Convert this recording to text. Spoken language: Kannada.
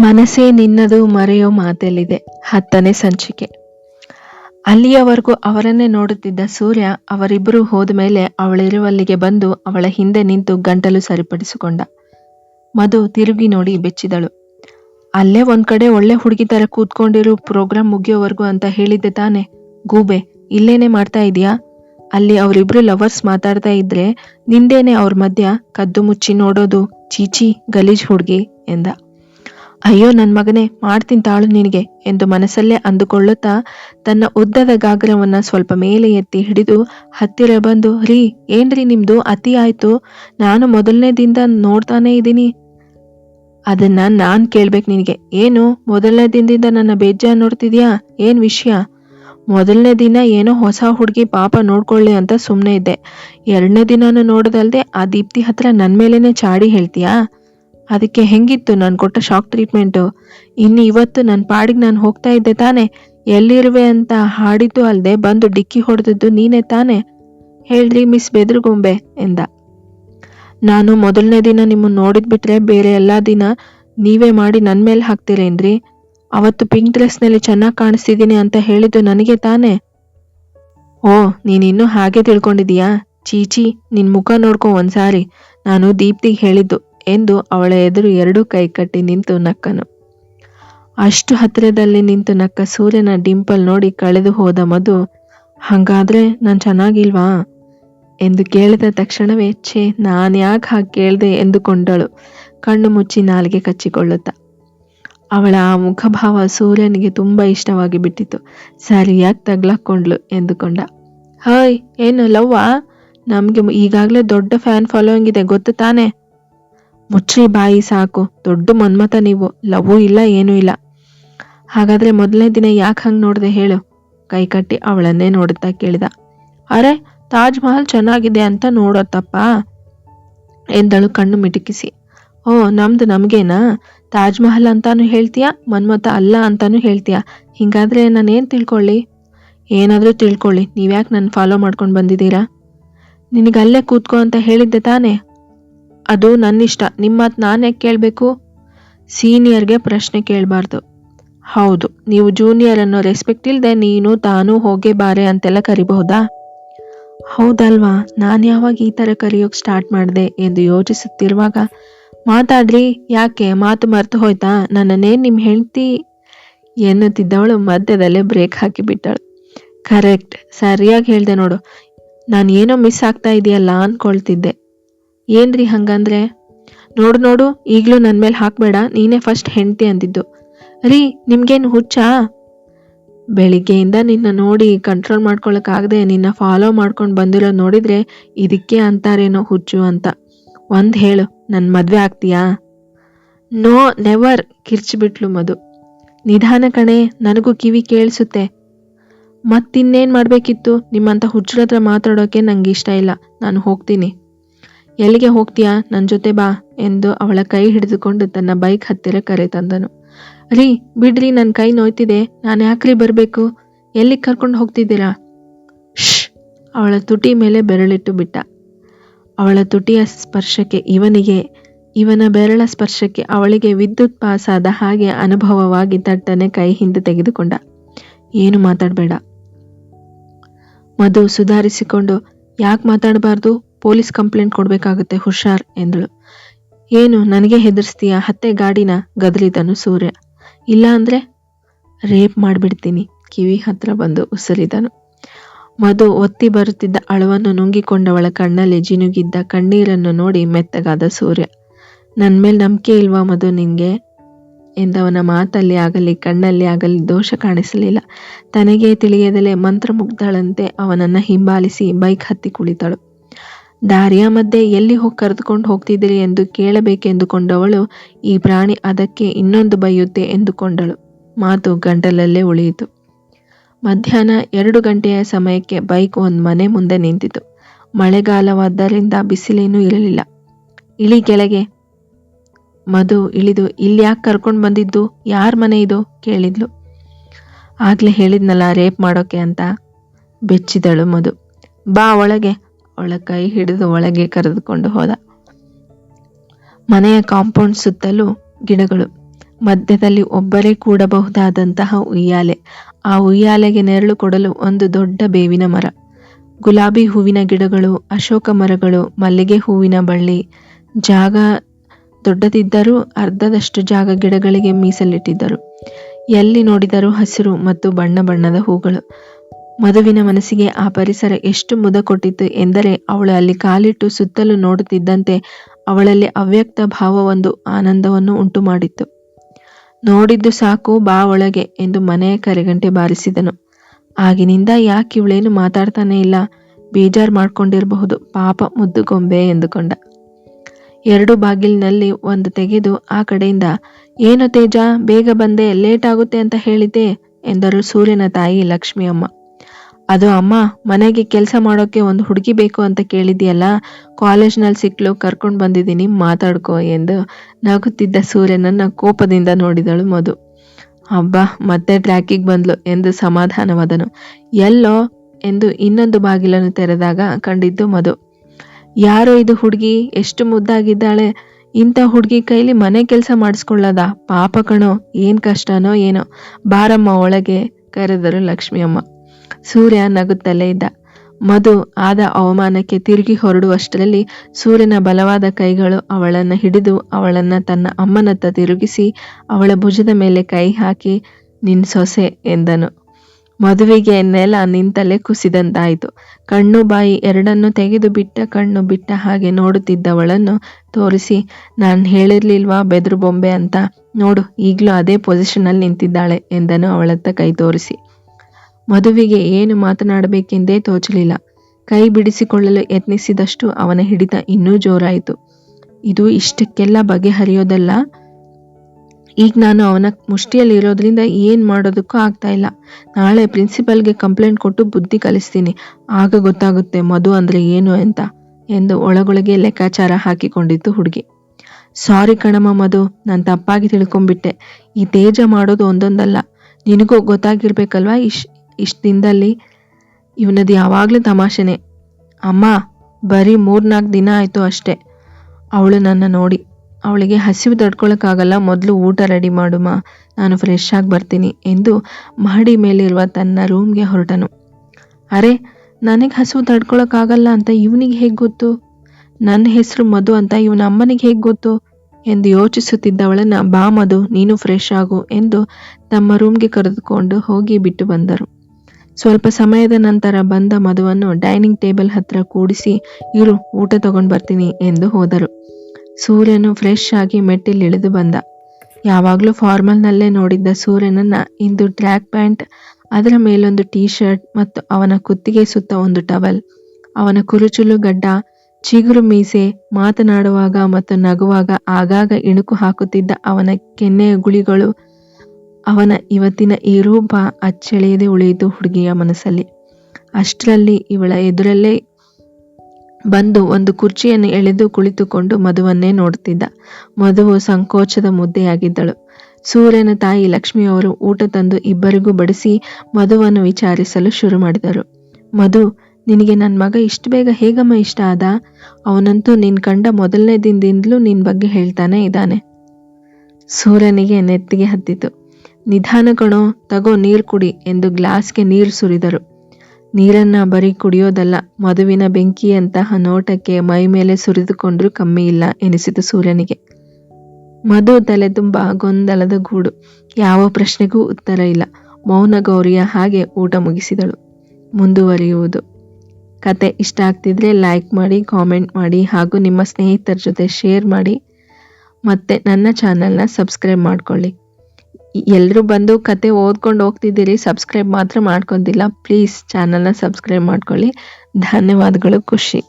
ಮನಸ್ಸೇ ನಿನ್ನದು ಮರೆಯೋ ಮಾತೆಲ್ಲಿದೆ ಹತ್ತನೇ ಸಂಚಿಕೆ. ಅಲ್ಲಿಯವರೆಗೂ ಅವರನ್ನೇ ನೋಡುತ್ತಿದ್ದ ಸೂರ್ಯ ಅವರಿಬ್ಬರು ಹೋದ ಮೇಲೆ ಅವಳಿರುವಲ್ಲಿಗೆ ಬಂದು ಅವಳ ಹಿಂದೆ ನಿಂತು ಗಂಟಲು ಸರಿಪಡಿಸಿಕೊಂಡ. ಮಧು ತಿರುಗಿ ನೋಡಿ ಬೆಚ್ಚಿದಳು. ಅಲ್ಲೇ ಒಂದ್ ಕಡೆ ಒಳ್ಳೆ ಹುಡುಗಿ ತರ ಕೂತ್ಕೊಂಡಿರೋ, ಪ್ರೋಗ್ರಾಂ ಮುಗಿಯೋವರೆಗೂ ಅಂತ ಹೇಳಿದ್ದೆ ತಾನೆ. ಗೂಬೆ, ಇಲ್ಲೇನೆ ಮಾಡ್ತಾ ಇದೀಯಾ ಅಲ್ಲಿ ಅವರಿಬ್ರು ಲವರ್ಸ್ ಮಾತಾಡ್ತಾ ಇದ್ರೆ ನಿಂದೇನೆ ಅವ್ರ ಮಧ್ಯ ಕದ್ದು ಮುಚ್ಚಿ ನೋಡೋದು ಚೀಚಿ ಗಲೀಜ್ ಹುಡುಗಿ ಎಂದ. ಅಯ್ಯೋ, ನನ್ ಮಗನೇ, ಮಾಡ್ತೀನಿ ತಾಳು ನಿನಗೆ ಎಂದು ಮನಸ್ಸಲ್ಲೇ ಅಂದುಕೊಳ್ಳುತ್ತಾ ತನ್ನ ಉದ್ದದ ಗಾಗ್ರವನ್ನ ಸ್ವಲ್ಪ ಮೇಲೆ ಎತ್ತಿ ಹಿಡಿದು ಹತ್ತಿರ ಬಂದು, ರೀ, ಏನ್ರಿ ನಿಮ್ದು? ಅತಿ ಆಯ್ತು. ನಾನು ಮೊದಲನೇದಿಂದ ನೋಡ್ತಾನೆ ಇದ್ದೀನಿ. ಅದನ್ನ ನಾನ್ ಕೇಳ್ಬೇಕು ನಿನಗೆ. ಏನು? ಮೊದಲನೇ ದಿನದಿಂದ ನನ್ನ ಬೇಜಾರ್ ನೋಡ್ತಿದ್ಯಾ? ಏನ್ ವಿಷಯ? ಮೊದಲನೇ ದಿನ ಏನೋ ಹೊಸ ಹುಡುಗಿ ಪಾಪ ನೋಡ್ಕೊಳ್ಳಿ ಅಂತ ಸುಮ್ಮನೆ ಇದ್ದೆ. ಎರಡನೇ ದಿನನೂ ನೋಡೋದಲ್ದೆ ಆ ದೀಪ್ತಿ ಹತ್ರ ನನ್ನ ಮೇಲೇನೆ ಚಾಡಿ ಹೇಳ್ತೀಯಾ? ಅದಕ್ಕೆ ಹೆಂಗಿತ್ತು ನಾನು ಕೊಟ್ಟ ಶಾಕ್ ಟ್ರೀಟ್ಮೆಂಟು ಇನ್ನು ಇವತ್ತು ನನ್ನ ಪಾಡಿಗೆ ನಾನು ಹೋಗ್ತಾ ಇದ್ದೆ ತಾನೆ. ಎಲ್ಲಿರುವೆ ಅಂತ ಹಾಡಿದ್ದು ಅಲ್ಲದೆ ಬಂದು ಡಿಕ್ಕಿ ಹೊಡೆದದ್ದು ನೀನೇ ತಾನೆ? ಹೇಳ್ರಿ ಮಿಸ್ ಬೆದ್ರಗೊಂಬೆ ಎಂದ. ನಾನು ಮೊದಲನೇ ದಿನ ನಿಮ್ಮನ್ನು ನೋಡಿದ್ಬಿಟ್ರೆ ಬೇರೆ ಎಲ್ಲ ದಿನ ನೀವೇ ಮಾಡಿ ನನ್ನ ಮೇಲೆ ಹಾಕ್ತೀರೇನ್ರಿ? ಅವತ್ತು ಪಿಂಕ್ ಡ್ರೆಸ್ನಲ್ಲಿ ಚೆನ್ನಾಗಿ ಕಾಣಿಸ್ತಿದ್ದೀನಿ ಅಂತ ಹೇಳಿದ್ದು ನನಗೆ ತಾನೆ? ಓ ನೀನಿನ್ನೂ ಹಾಗೆ ತಿಳ್ಕೊಂಡಿದೀಯಾ ಚೀಚಿ ನಿನ್ನ ಮುಖ ನೋಡ್ಕೊ ಒಂದ್ಸಾರಿ. ನಾನು ದೀಪ್ತಿಗೆ ಹೇಳಿದ್ದು. ಎಂದು ಅವಳ ಎದುರು ಎರಡೂ ಕೈ ಕಟ್ಟಿ ನಿಂತು ನಕ್ಕನು. ಅಷ್ಟು ಹತ್ತಿರದಲ್ಲಿ ನಿಂತು ನಕ್ಕ ಸೂರ್ಯನ ಡಿಂಪಲ್ ನೋಡಿ ಕಳೆದು ಹೋದ ಮಧು, ಹಂಗಾದ್ರೆ ನಾನ್ ಚೆನ್ನಾಗಿಲ್ವಾ? ಎಂದು ಕೇಳಿದ ತಕ್ಷಣವೇ, ಛೇ, ನಾನು ಯಾಕೆ ಹಾಗೆ ಕೇಳಿದೆ? ಎಂದುಕೊಂಡಳು, ಕಣ್ಣು ಮುಚ್ಚಿ ನಾಲಿಗೆ ಕಚ್ಚಿಕೊಳ್ಳುತ್ತಾ. ಅವಳ ಆ ಮುಖಭಾವ ಸೂರ್ಯನಿಗೆ ತುಂಬಾ ಇಷ್ಟವಾಗಿ ಬಿಟ್ಟಿತು. ಸರಿಯಾಗಿ ತಗ್ಲಾಕೊಂಡ್ಳು ಎಂದುಕೊಂಡ. ಹಾಯ್, ಏನು ಲವ್ವಾ? ನಮ್ಗೆ ಈಗಾಗಲೇ ದೊಡ್ಡ ಫ್ಯಾನ್ ಫಾಲೋಯಿಂಗ್ ಇದೆ, ಗೊತ್ತು ತಾನೆ? ಮುಚ್ಚ್ರಿ ಬಾಯಿ ಸಾಕು. ದೊಡ್ಡ ಮನ್ಮತ ನೀವು. ಲವೂ ಇಲ್ಲ, ಏನೂ ಇಲ್ಲ. ಹಾಗಾದ್ರೆ ಮೊದಲನೇ ದಿನ ಯಾಕೆ ಹಂಗೆ ನೋಡಿದೆ ಹೇಳು. ಕೈ ಕಟ್ಟಿ ಅವಳನ್ನೇ ನೋಡುತ್ತಾ ಕೇಳಿದ. ಅರೆ ತಾಜ್ ಮಹಲ್ ಚೆನ್ನಾಗಿದೆ ಅಂತ ನೋಡೋತ್ತಪ್ಪ ಎಂದಳು ಕಣ್ಣು ಮಿಟುಕಿಸಿ. ಓ, ನಮ್ದು ನಮಗೇನಾ? ತಾಜ್ ಮಹಲ್ ಅಂತಾನು ಹೇಳ್ತೀಯಾ? ಮನ್ಮತ ಅಲ್ಲ ಅಂತಾನು ಹೇಳ್ತೀಯಾ? ಹಿಂಗಾದ್ರೆ ನಾನೇನ್ ತಿಳ್ಕೊಳ್ಳಿ? ಏನಾದರೂ ತಿಳ್ಕೊಳ್ಳಿ. ನೀವ್ಯಾಕೆ ನನ್ನ ಫಾಲೋ ಮಾಡ್ಕೊಂಡು ಬಂದಿದ್ದೀರಾ? ನಿನಗಲ್ಲೇ ಕೂತ್ಕೋ ಅಂತ ಹೇಳಿದ್ದೆ ತಾನೇ. ಅದು ನನ್ನ ಇಷ್ಟ ನಿಮ್ಮತ್ ನಾನು ಯಾಕೆ ಕೇಳಬೇಕು? ಸೀನಿಯರ್ಗೆ ಪ್ರಶ್ನೆ ಕೇಳಬಾರ್ದು. ಹೌದು, ನೀವು ಜೂನಿಯರ್ ಅನ್ನೋ ರೆಸ್ಪೆಕ್ಟ್ ಇಲ್ಲದೆ ನೀನು ತಾನು ಹೋಗೇ ಬಾರೆ ಅಂತೆಲ್ಲ ಕರಿಬಹುದಾ? ಹೌದಲ್ವಾ? ನಾನು ಯಾವಾಗ ಈ ಥರ ಕರೆಯೋಕೆ ಸ್ಟಾರ್ಟ್ ಮಾಡಿದೆ ಎಂದು ಯೋಚಿಸುತ್ತಿರುವಾಗ, ಮಾತಾಡ್ರಿ, ಯಾಕೆ? ಮಾತು ಮರೆತು ಹೋಯ್ತಾ? ನನ್ನನ್ನೇ ನಿಮ್ಮ ಹೆಂಡತಿ? ಎನ್ನುತ್ತಿದ್ದವಳು ಮಧ್ಯದಲ್ಲೇ ಬ್ರೇಕ್ ಹಾಕಿ ಬಿಟ್ಟಳು. ಕರೆಕ್ಟ್, ಸರಿಯಾಗಿ ಹೇಳ್ದೆ ನೋಡು. ನಾನು ಏನೋ ಮಿಸ್ ಆಗ್ತಾ ಇದೆಯಲ್ಲ ಅನ್ಕೊಳ್ತಿದ್ದೆ. ಏನ್ರಿ ಹಂಗಂದ್ರೆ? ನೋಡು ನೋಡು, ಈಗಲೂ ನನ್ನ ಮೇಲೆ ಹಾಕ್ಬೇಡ, ನೀನೇ ಫಸ್ಟ್ ಹೆಂಡತಿ ಅಂದಿದ್ದು. ರೀ, ನಿಮ್ಗೇನು ಹುಚ್ಚಾ? ಬೆಳಿಗ್ಗೆಯಿಂದ ನಿನ್ನ ನೋಡಿ ಕಂಟ್ರೋಲ್ ಮಾಡ್ಕೊಳಕ್ಕಾಗದೆ ನಿನ್ನ ಫಾಲೋ ಮಾಡ್ಕೊಂಡು ಬಂದಿರೋ ನೋಡಿದ್ರೆ ಇದಕ್ಕೆ ಅಂತಾರೇನೋ ಹುಚ್ಚು ಅಂತ. ಒಂದ್ ಹೇಳು ನನ್ನ ಮದ್ವೆ ಆಗ್ತೀಯಾ? ನೋ, ನೆವರ್, ಕಿರ್ಚಿಬಿಟ್ಲು ಮಧು. ನಿಧಾನ ಕಣೆ, ನನಗೂ ಕಿವಿ ಕೇಳಿಸುತ್ತೆ. ಮತ್ತಿನ್ನೇನು ಮಾಡಬೇಕಿತ್ತು? ನಿಮ್ಮಂಥ ಹುಚ್ಚರ ಹತ್ರ ಮಾತಾಡೋಕೆ ನಂಗೆ ಇಷ್ಟ ಇಲ್ಲ. ನಾನು ಹೋಗ್ತೀನಿ. ಎಲ್ಲಿಗೆ ಹೋಗ್ತೀಯಾ? ನನ್ನ ಜೊತೆ ಬಾ ಎಂದು ಅವಳ ಕೈ ಹಿಡಿದುಕೊಂಡು ತನ್ನ ಬೈಕ್ ಹತ್ತಿರ ಕರೆ ತಂದನು. ರೀ, ಬಿಡ್ರಿ ನನ್ನ ಕೈ ನೋಯ್ತಿದೆ. ನಾನು ಯಾಕ್ರಿ ಬರಬೇಕು? ಎಲ್ಲಿ ಕರ್ಕೊಂಡು ಹೋಗ್ತಿದ್ದೀರಾ? ಶ್ ಅವಳ ತುಟಿ ಮೇಲೆ ಬೆರಳಿಟ್ಟು ಬಿಟ್ಟ. ಅವಳ ತುಟಿಯ ಸ್ಪರ್ಶಕ್ಕೆ ಇವನಿಗೆ, ಇವನ ಬೆರಳ ಸ್ಪರ್ಶಕ್ಕೆ ಅವಳಿಗೆ ವಿದ್ಯುತ್ ಪಾಸಾದ ಹಾಗೆ ಅನುಭವವಾಗಿ ತಟ್ಟನೆ ಕೈ ಹಿಂದೆ ತೆಗೆದುಕೊಂಡ. ಏನು ಮಾತಾಡಬೇಡ. ಮಧು ಸುಧಾರಿಸಿಕೊಂಡು, ಯಾಕೆ ಮಾತಾಡಬಾರ್ದು? ಪೊಲೀಸ್ ಕಂಪ್ಲೇಂಟ್ ಕೊಡಬೇಕಾಗುತ್ತೆ, ಹುಷಾರ್ ಎಂದಳು. ಏನು, ನನಗೆ ಹೆದರ್ಸ್ತೀಯ? ಹತ್ತೆ ಗಾಡಿನ ಗದಲಿದನು ಸೂರ್ಯ. ಇಲ್ಲ ಅಂದರೆ ರೇಪ್ ಮಾಡಿಬಿಡ್ತೀನಿ, ಕಿವಿ ಹತ್ರ ಬಂದು ಉಸಿರಿದನು. ಮಧು ಒತ್ತಿ ಬರುತ್ತಿದ್ದ ಅಳವನ್ನು ನುಂಗಿಕೊಂಡವಳ ಕಣ್ಣಲ್ಲಿ ಜಿನುಗಿದ್ದ ಕಣ್ಣೀರನ್ನು ನೋಡಿ ಮೆತ್ತಗಾದ ಸೂರ್ಯ. ನನ್ನ ಮೇಲೆ ನಂಬಿಕೆ ಇಲ್ವಾ ಮಧು ನಿಂಗೆ? ಎಂದವನ ಮಾತಲ್ಲಿ ಆಗಲಿ, ಕಣ್ಣಲ್ಲಿ ಆಗಲಿ ದೋಷ ಕಾಣಿಸಲಿಲ್ಲ. ತನಗೆ ತಿಳಿಯದಲೇ ಮಂತ್ರಮುಗ್ಧಳಂತೆ ಅವನನ್ನು ಹಿಂಬಾಲಿಸಿ ಬೈಕ್ ಹತ್ತಿ ಕುಳಿತಳು. ದಾರಿಯ ಮಧ್ಯೆ ಎಲ್ಲಿ ಹೋಗಿ ಕರೆದುಕೊಂಡು ಹೋಗ್ತಿದ್ದೀರಿ ಎಂದು ಕೇಳಬೇಕೆಂದುಕೊಂಡವಳು, ಈ ಪ್ರಾಣಿ ಅದಕ್ಕೆ ಇನ್ನೊಂದು ಬೈಯುತ್ತೆ ಎಂದುಕೊಂಡಳು. ಮಾತು ಗಂಟಲಲ್ಲೇ ಉಳಿಯಿತು. ಮಧ್ಯಾಹ್ನ ಎರಡು ಗಂಟೆಯ ಸಮಯಕ್ಕೆ ಬೈಕ್ ಒಂದು ಮನೆ ಮುಂದೆ ನಿಂತಿತು. ಮಳೆಗಾಲವಾದ್ದರಿಂದ ಬಿಸಿಲೇನೂ ಇರಲಿಲ್ಲ. ಇಳಿ ಕೆಳಗೆ, ಮಧು ಇಳಿದು ಇಲ್ಲಿ ಯಾಕೆ ಕರ್ಕೊಂಡು ಬಂದಿದ್ದು? ಯಾರ ಮನೆ ಇದು? ಕೇಳಿದ್ಲು. ಆಗ್ಲೇ ಹೇಳಿದ್ನಲ್ಲ, ರೇಪ್ ಮಾಡೋಕೆ ಅಂತ? ಬೆಚ್ಚಿದಳು ಮಧು. ಬಾ ಒಳಗೆ. ಅವಳ ಕೈ ಹಿಡಿದು ಒಳಗೆ ಕರೆದುಕೊಂಡು ಹೋದ. ಮನೆಯ ಕಾಂಪೌಂಡ್ ಸುತ್ತಲೂ ಗಿಡಗಳು. ಮಧ್ಯದಲ್ಲಿ ಒಬ್ಬರೇ ಕೂಡಬಹುದಾದಂತಹ ಉಯ್ಯಾಲೆ. ಆ ಉಯ್ಯಾಲೆಗೆ ನೆರಳು ಕೊಡಲು ಒಂದು ದೊಡ್ಡ ಬೇವಿನ ಮರ. ಗುಲಾಬಿ ಹೂವಿನ ಗಿಡಗಳು, ಅಶೋಕ ಮರಗಳು, ಮಲ್ಲಿಗೆ ಹೂವಿನ ಬಳ್ಳಿ. ಜಾಗ ದೊಡ್ಡದಿದ್ದರೂ ಅರ್ಧದಷ್ಟು ಜಾಗ ಗಿಡಗಳಿಗೆ ಮೀಸಲಿಟ್ಟಿದ್ದರು. ಎಲ್ಲಿ ನೋಡಿದರೂ ಹಸಿರು ಮತ್ತು ಬಣ್ಣ ಬಣ್ಣದ ಹೂಗಳು. ಮಧುವಿನ ಮನಸ್ಸಿಗೆ ಆ ಪರಿಸರ ಎಷ್ಟು ಮುದ ಕೊಟ್ಟಿತ್ತು ಎಂದರೆ ಅವಳು ಅಲ್ಲಿ ಕಾಲಿಟ್ಟು ಸುತ್ತಲೂ ನೋಡುತ್ತಿದ್ದಂತೆ ಅವಳಲ್ಲಿ ಅವ್ಯಕ್ತ ಭಾವವೊಂದು ಆನಂದವನ್ನು ಉಂಟು ಮಾಡಿತ್ತು ನೋಡಿದ್ದು ಸಾಕು, ಬಾ ಒಳಗೆ ಎಂದು ಮನೆಯ ಕರೆಗಂಟೆ ಬಾರಿಸಿದನು. ಆಗಿನಿಂದ ಯಾಕೆ ಇವಳೇನು ಮಾತಾಡ್ತಾನೆ ಇಲ್ಲ? ಬೇಜಾರು ಮಾಡ್ಕೊಂಡಿರಬಹುದು. ಪಾಪ ಮುದ್ದು ಗೊಂಬೆ ಎಂದುಕೊಂಡ. ಎರಡು ಬಾಗಿಲಿನಲ್ಲಿ ಒಂದು ತೆಗೆದು ಆ ಕಡೆಯಿಂದ, ಏನು ತೇಜ, ಬೇಗ ಬಂದೆ, ಲೇಟ್ ಆಗುತ್ತೆ ಅಂತ ಹೇಳಿದ್ದೆ, ಎಂದರು ಸೂರ್ಯನ ತಾಯಿ ಲಕ್ಷ್ಮಿಯಮ್ಮ. ಅದು ಅಮ್ಮ, ಮನೆಗೆ ಕೆಲಸ ಮಾಡೋಕೆ ಒಂದು ಹುಡುಗಿ ಬೇಕು ಅಂತ ಕೇಳಿದ್ಯಲ್ಲ, ಕಾಲೇಜ್ನಲ್ಲಿ ಸಿಕ್ಲು, ಕರ್ಕೊಂಡು ಬಂದಿದ್ದೀನಿ, ಮಾತಾಡ್ಕೋ ಎಂದು ನಗುತ್ತಿದ್ದ ಸೂರ್ಯನನ್ನ ಕೋಪದಿಂದ ನೋಡಿದಳು ಮಧು. ಹಬ್ಬ ಮತ್ತೆ ಟ್ರ್ಯಾಕಿಗೆ ಬಂದ್ಲು ಎಂದು ಸಮಾಧಾನವಾದನು. ಎಲ್ಲೋ ಎಂದು ಇನ್ನೊಂದು ಬಾಗಿಲನ್ನು ತೆರೆದಾಗ ಕಂಡಿದ್ದು ಮಧು. ಯಾರೋ ಇದು ಹುಡುಗಿ? ಎಷ್ಟು ಮುದ್ದಾಗಿದ್ದಾಳೆ? ಇಂಥ ಹುಡುಗಿ ಕೈಲಿ ಮನೆ ಕೆಲಸ ಮಾಡಿಸ್ಕೊಳ್ಳೋದ? ಪಾಪ ಕಣೋ, ಏನ್ ಕಷ್ಟನೋ ಏನೋ. ಬಾರಮ್ಮ, ಒಳಗೆ, ಕರೆದರು ಲಕ್ಷ್ಮಿಯಮ್ಮ ಸೂರ್ಯ ನಗುತ್ತಲೇ ಇದ್ದ. ಮಧು ಆದ ಅವಮಾನಕ್ಕೆ ತಿರುಗಿ ಹೊರಡುವಷ್ಟರಲ್ಲಿ ಸೂರ್ಯನ ಬಲವಾದ ಕೈಗಳು ಅವಳನ್ನು ಹಿಡಿದು ಅವಳನ್ನು ತನ್ನ ಅಮ್ಮನತ್ತ ತಿರುಗಿಸಿ ಅವಳ ಭುಜದ ಮೇಲೆ ಕೈ ಹಾಕಿ, ನಿನ್ ಸೊಸೆ, ಎಂದನು. ಮದುವೆಗೆ ನೆಲ ನಿಂತಲೇ ಕುಸಿದಂತಾಯಿತು. ಕಣ್ಣು ಬಾಯಿ ಎರಡನ್ನು ತೆಗೆದು ಬಿಟ್ಟ ಕಣ್ಣು ಬಿಟ್ಟ ಹಾಗೆ ನೋಡುತ್ತಿದ್ದವಳನ್ನು ತೋರಿಸಿ, ನಾನು ಹೇಳಿರ್ಲಿಲ್ವಾ ಬೆದರು ಬೊಂಬೆ ಅಂತ? ನೋಡು, ಈಗಲೂ ಅದೇ ಪೊಸಿಷನಲ್ಲಿ ನಿಂತಿದ್ದಾಳೆ, ಎಂದನು ಅವಳತ್ತ ಕೈ ತೋರಿಸಿ. ಮಧುವಿಗೆ ಏನು ಮಾತನಾಡಬೇಕೆಂದೇ ತೋಚಲಿಲ್ಲ. ಕೈ ಬಿಡಿಸಿಕೊಳ್ಳಲು ಯತ್ನಿಸಿದಷ್ಟು ಅವನ ಹಿಡಿತ ಇನ್ನೂ ಜೋರಾಯಿತು. ಇದು ಇಷ್ಟಕ್ಕೆಲ್ಲ ಬಗೆಹರಿಯೋದಲ್ಲ. ಈಗ ನಾನು ಅವನ ಮುಷ್ಟಿಯಲ್ಲಿ ಇರೋದ್ರಿಂದ ಏನು ಮಾಡೋದಕ್ಕೂ ಆಗ್ತಾ ಇಲ್ಲ. ನಾಳೆ ಪ್ರಿನ್ಸಿಪಲ್ಗೆ ಕಂಪ್ಲೇಂಟ್ ಕೊಟ್ಟು ಬುದ್ಧಿ ಕಲಿಸ್ತೀನಿ. ಆಗ ಗೊತ್ತಾಗುತ್ತೆ ಮಧು ಅಂದರೆ ಏನು ಅಂತ ಎಂದು ಒಳಗೊಳಗೆ ಲೆಕ್ಕಾಚಾರ ಹಾಕಿಕೊಂಡಿತ್ತು ಹುಡುಗಿ. ಸಾರಿ ಕಣಮ್ಮ ಮಧು, ನಾನು ತಪ್ಪಾಗಿ ತಿಳ್ಕೊಂಬಿಟ್ಟೆ ಈ ತೇಜ ಮಾಡೋದು ಒಂದೊಂದಲ್ಲ. ನಿನಗೂ ಗೊತ್ತಾಗಿರ್ಬೇಕಲ್ವಾ ಇಶ್ ಇಷ್ಟು ದಿನದಲ್ಲಿ ಇವನದು ಯಾವಾಗಲೂ ತಮಾಷೆನೆ. ಅಮ್ಮ, ಬರೀ ಮೂರ್ನಾಲ್ಕು ದಿನ ಆಯಿತು ಅಷ್ಟೇ. ಅವಳು ನನ್ನ ನೋಡಿ. ಅವಳಿಗೆ ಹಸಿವು ತಡ್ಕೊಳಕ್ಕಾಗಲ್ಲ, ಮೊದಲು ಊಟ ರೆಡಿ ಮಾಡುಮ. ನಾನು ಫ್ರೆಶ್ ಆಗಿ ಬರ್ತೀನಿ ಎಂದು ಮಹಡಿ ಮೇಲಿರುವ ತನ್ನ ರೂಮ್ಗೆ ಹೊರಟನು. ಅರೆ, ನನಗೆ ಹಸಿವು ತಡ್ಕೊಳಕ್ಕಾಗಲ್ಲ ಅಂತ ಇವನಿಗೆ ಹೇಗೆ ಗೊತ್ತು? ನನ್ನ ಹೆಸರು ಮಧು ಅಂತ ಇವನ ಅಮ್ಮನಿಗೆ ಹೇಗೆ ಗೊತ್ತು? ಎಂದು ಯೋಚಿಸುತ್ತಿದ್ದವಳನ್ನು, ಬಾ ಮಧು, ನೀನು ಫ್ರೆಶ್ ಆಗು ಎಂದು ತಮ್ಮ ರೂಮ್ಗೆ ಕರೆದುಕೊಂಡು ಹೋಗಿ ಬಿಟ್ಟು ಬಂದರು. ಸ್ವಲ್ಪ ಸಮಯದ ನಂತರ ಬಂದ ಮಧುವನ್ನು ಡೈನಿಂಗ್ ಟೇಬಲ್ ಹತ್ರ ಕೂಡಿಸಿ, ಇರು, ಊಟ ತಗೊಂಡು ಬರ್ತೀನಿ ಎಂದು ಹೋದರು. ಸೂರ್ಯನು ಫ್ರೆಶ್ ಆಗಿ ಮೆಟ್ಟಿಲ್ ಇಳಿದು ಬಂದ. ಯಾವಾಗಲೂ ಫಾರ್ಮಲ್ನಲ್ಲೇ ನೋಡಿದ್ದ ಸೂರ್ಯನನ್ನ ಇಂದು ಟ್ರ್ಯಾಕ್ ಪ್ಯಾಂಟ್, ಅದರ ಮೇಲೊಂದು ಟೀ ಶರ್ಟ್ ಮತ್ತು ಅವನ ಕುತ್ತಿಗೆ ಸುತ್ತ ಒಂದು ಟವಲ್. ಅವನ ಕುರುಚುಲು ಗಡ್ಡ, ಚಿಗುರು ಮೀಸೆ, ಮಾತನಾಡುವಾಗ ಮತ್ತು ನಗುವಾಗ ಆಗಾಗ ಇಣುಕು ಹಾಕುತ್ತಿದ್ದ ಅವನ ಕೆನ್ನೆಯ ಗುಳಿಗಳು ಅವನ ಇವತ್ತಿನ ಈ ರೂಪ ಅಚ್ಚಳಿಯದೆ ಉಳಿಯಿತು ಹುಡುಗಿಯ ಮನಸ್ಸಲ್ಲಿ. ಅಷ್ಟರಲ್ಲಿ ಇವಳ ಎದುರಲ್ಲೇ ಬಂದು ಒಂದು ಕುರ್ಚಿಯನ್ನು ಎಳೆದು ಕುಳಿತುಕೊಂಡು ಮಧುವನ್ನೇ ನೋಡುತ್ತಿದ್ದ. ಮಧುವು ಸಂಕೋಚದ ಮುದ್ದೆಯಾಗಿದ್ದಳು. ಸೂರ್ಯನ ತಾಯಿ ಲಕ್ಷ್ಮಿಯವರು ಊಟ ತಂದು ಇಬ್ಬರಿಗೂ ಬಡಿಸಿ ಮಧುವನ್ನು ವಿಚಾರಿಸಲು ಶುರು ಮಾಡಿದರು. ಮಧು, ನಿನಗೆ ನನ್ನ ಮಗ ಇಷ್ಟು ಬೇಗ ಹೇಗಮ್ಮ ಇಷ್ಟ ಆದ? ಅವನಂತೂ ನಿನ್ ಕಂಡ ಮೊದಲನೇ ದಿನದಿಂದಲೂ ನಿನ್ ಬಗ್ಗೆ ಹೇಳ್ತಾನೆ ಇದ್ದಾನೆ. ಸೂರ್ಯನಿಗೆ ನೆತ್ತಿಗೆ ಹತ್ತಿತು. ನಿಧಾನ ಕಣೋ, ತಗೋ ನೀರು ಕುಡಿ ಎಂದು ಗ್ಲಾಸ್ಗೆ ನೀರು ಸುರಿದರು. ನೀರನ್ನ ಬರೀ ಕುಡಿಯೋದಲ್ಲ, ಮದುವಿನ ಬೆಂಕಿಯಂತಹ ನೋಟಕ್ಕೆ ಮೈ ಮೇಲೆ ಸುರಿದುಕೊಂಡ್ರೂ ಕಮ್ಮಿ ಇಲ್ಲ ಎನಿಸಿತು ಸೂರ್ಯನಿಗೆ. ಮಧು ತಲೆ ತುಂಬ ಗೊಂದಲದ ಗೂಡು. ಯಾವ ಪ್ರಶ್ನೆಗೂ ಉತ್ತರ ಇಲ್ಲ. ಮೌನ ಗೌರಿಯ ಹಾಗೆ ಊಟ ಮುಗಿಸಿದಳು. ಮುಂದುವರಿಯುವುದು. ಕತೆ ಇಷ್ಟ ಆಗ್ತಿದ್ರೆ ಲೈಕ್ ಮಾಡಿ ಕಾಮೆಂಟ್ ಮಾಡಿ ಹಾಗೂ ನಿಮ್ಮ ಸ್ನೇಹಿತರ ಜೊತೆ ಶೇರ್ ಮಾಡಿ. ಮತ್ತು ನನ್ನ ಚಾನಲ್ನ ಸಬ್ಸ್ಕ್ರೈಬ್ ಮಾಡ್ಕೊಳ್ಳಿ. ಎಲ್ಲರೂ ಬಂದು ಕತೆ ಓದ್ಕೊಂಡು ಹೋಗ್ತಿದ್ದೀರಿ ಸಬ್ಸ್ಕ್ರೈಬ್ ಮಾತ್ರ ಮಾಡ್ಕೊತಿಲ್ಲ ಪ್ಲೀಸ್ ಚಾನಲ್ನ ಸಬ್ಸ್ಕ್ರೈಬ್ ಮಾಡ್ಕೊಳ್ಳಿ. ಧನ್ಯವಾದಗಳು ಖುಷಿ.